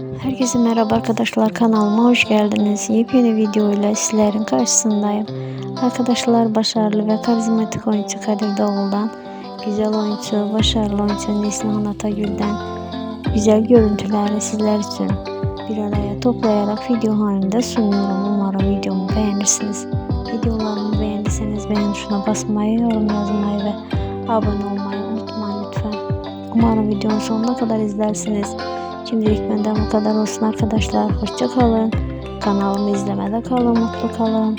Herkese merhaba arkadaşlar kanalıma hoş geldiniz. Yepyeni video ile sizlerin karşısındayım. Arkadaşlar başarılı ve karizmatik oyuncu Kadir Doğul'dan, güzel oyuncu, başarılı oyuncu Neslihan Atagül'den güzel görüntüleri sizler için bir araya toplayarak video halinde sunuyorum. Umarım videomu beğenirsiniz. Videolarımı beğendiyseniz beğen tuşuna basmayı, yorum yazmayı ve abone olmayı unutmayın lütfen. Umarım videonun sonuna kadar izlersiniz. Şimdilik benden bu kadar olsun arkadaşlar. Hoşça kalın. Kanalımı izlemede kalın. Mutlu kalın.